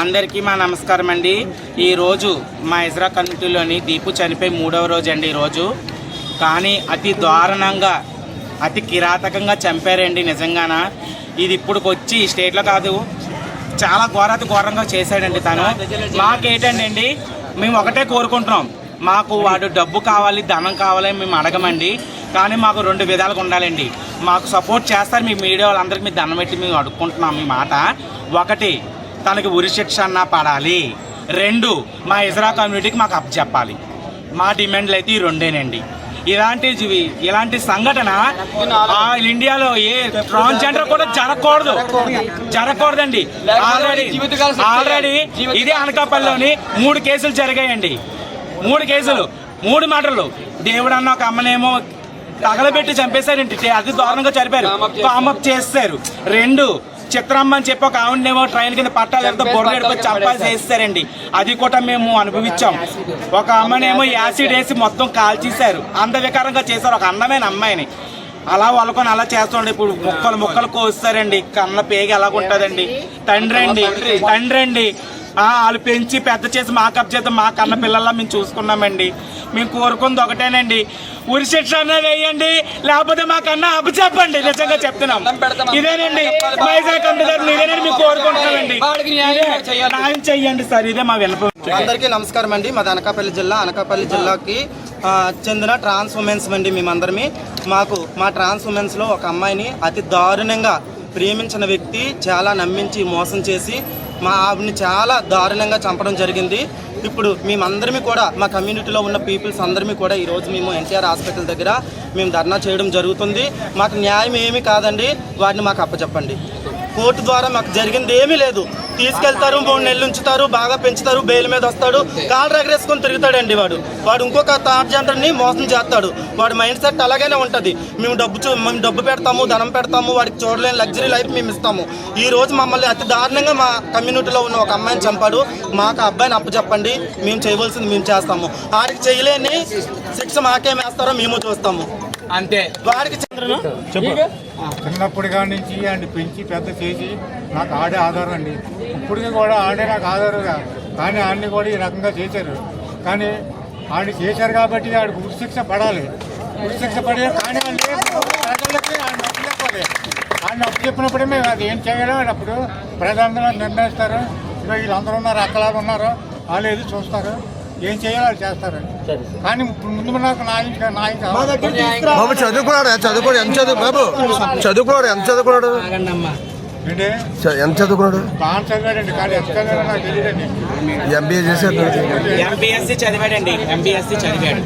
అందరికీ మా నమస్కారం అండి. ఈ రోజు మా ఇజ్రా కమిటీలోని దీపు చనిపోయి మూడవ రోజు అండి ఈరోజు కానీ అతి దారుణంగా అతి కిరాతకంగా చంపారండి నిజంగాన. ఇది ఇప్పుడు వచ్చి స్టేట్లో కాదు చాలా ఘోరాతి ఘోరంగా చేశాడండి తను. మాకేంటండి మేము ఒకటే కోరుకుంటున్నాం. మాకు వాడు డబ్బు కావాలి ధనం కావాలి మేము అడగమండి. కానీ మాకు రెండు విధాలుగా ఉండాలండి. మాకు సపోర్ట్ చేస్తారు మీ మీడియా వాళ్ళందరికీ మీ దండం పెట్టి మేము అడుక్కుంటున్నాం మీ మాట. ఒకటి తనకి ఉరి శిక్ష అన్నా పడాలి. రెండు మా ఇజ్రా కమ్యూనిటీకి మాకు అప్ చెప్పాలి. మా డిమాండ్లు అయితే ఈ రెండేనండి. ఇలాంటి ఇలాంటి సంఘటన ఆ ఇండియాలో ఏ ట్రాన్స్జెండర్ కూడా జరగకూడదు. జరగకూడదండి. ఆల్రెడీ ఆల్రెడీ ఇదే అనకాపల్లిలోని మూడు కేసులు జరిగాయండి. మూడు కేసులు మూడు మటర్లు దేవుడు అన్న ఒక అమ్మనేమో తగలబెట్టి చంపేశారండి. అది దారుణంగా చనిపోయారు పామప్ చేస్తారు రెండు చిత్రమ్మ అని చెప్పి ఒక ఆవిడనేమో ట్రైన్ కింద పట్టాలు ఎంత బొర్రెడుకొని చంపాల్సి వేస్తారండి. అది కూడా మేము అనుభవించాం. ఒక అమ్మనేమో యాసిడ్ వేసి మొత్తం కాల్చేశారు. అందవికారంగా చేశారు ఒక అందమైన అమ్మాయిని. అలా వాళ్ళకొని అలా చేస్తుండే. ఇప్పుడు ముక్కలు ముక్కలు కోస్తారండి. కన్న పేగి ఎలాగుంటుందండి తండ్రి అండి. తండ్రి. అండి. వాళ్ళు పెంచి పెద్ద చేసి మా కప్ చేత మా కన్న పిల్లల్లా మేము చూసుకున్నామండి. మేము కోరుకుంది ఒకటేనండి. ఉరి శిక్ష అన్నది వేయండి లేకపోతే మా కన్నా అప్పు చెప్పండి. నిజంగా చెప్తున్నాం. ఇదేనండి. మైజా కంపెనీ ఇదేనండి మేము కోరుకుంటున్నామండి. న్యాయం చెయ్యండి సార్. ఇదే మా వినపం అందరికీ నమస్కారం అండి. మాది అనకాపల్లి జిల్లా. అనకాపల్లి జిల్లాకి చెందిన ట్రాన్స్ ఉమెన్స్ అండి మేమందరమే. మాకు మా ట్రాన్స్ ఉమెన్స్లో ఒక అమ్మాయిని అతి దారుణంగా ప్రేమించిన వ్యక్తి చాలా నమ్మించి మోసం చేసి మా ఆవిడని చాలా దారుణంగా చంపడం జరిగింది. ఇప్పుడు మేమందరమీ కూడా మా కమ్యూనిటీలో ఉన్న పీపుల్స్ అందరమీ కూడా ఈరోజు మేము ఎన్టీఆర్ హాస్పిటల్ దగ్గర మేము ధర్నా చేయడం జరుగుతుంది. మాకు న్యాయం ఏమీ కాదండి వాటిని మాకు అప్పచెప్పండి. కోర్టు ద్వారా మాకు జరిగింది ఏమీ లేదు. తీసుకెళ్తారు మూడు నెలలు ఉంచుతారు బాగా పెంచుతారు బెయిల్ మీద వస్తాడు కాలు రగరేసుకొని తిరుగుతాడండి వాడు. వాడు ఇంకొక తార్జెంటర్ని మోసం చేస్తాడు. వాడి మైండ్ సెట్ అలాగనే ఉంటుంది. మేము డబ్బు చూ- మేము డబ్బు పెడతాము ధనం పెడతాము వాడికి చూడలేని లగ్జరీ లైఫ్ మేము ఇస్తాము. ఈ రోజు మమ్మల్ని అతి దారుణంగా మా కమ్యూనిటీలో ఉన్న ఒక అమ్మాయిని చంపాడు. మాకు ఆ అబ్బాయిని అప్పు చెప్పండి. మేము చేయవలసింది మేము చేస్తాము. వాడికి చేయలేని శిక్ష మాకేం వేస్తారో మేము చూస్తాము. అంతే. చిన్నప్పటి కాడి నుంచి అండి పెంచి పెద్ద చేసి నాకు ఆడే ఆధారం అండి. ఇప్పటికీ కూడా ఆడే నాకు ఆధారం కానీ ఆడిని కూడా ఈ రకంగా చేశారు. కానీ ఆడిని చేశారు కాబట్టి ఆడికి ఉరిశిక్ష పడాలి. ఉరిశిక్ష పడే కానీ. ప్రజలకి ఆయన అప్పు చెప్పాలి ఆయన అప్పు చెప్పినప్పుడే మేము అది ఏం చేయాలో అని అప్పుడు ప్రజలందరూ నిర్ణయిస్తారు ఇక వీళ్ళందరూ ఉన్నారు అక్కలాగా ఉన్నారు. వాళ్ళు ఏది చూస్తారు. ఏం చేయాలో వాళ్ళు చేస్తారు కానీ ఇప్పుడు ముందు నాకు నాయక నాయక బాబు చదువుకున్నాడు? చదువుకోడు. ఎంత చదువు బాబు? చదువుకున్నాడు ఎంత చదువుకున్నాడు? ఏంటి? ఎంత చదువుకున్నాడు? బాగా చదివాడండి. కానీ ఎంత చదివాడో నాకు తెలియదండి. ఎంబీఏ చేశాడు. ఎంబీఎస్సీ చదివాడండి. ఎంబీఎస్సీ చదివాడు.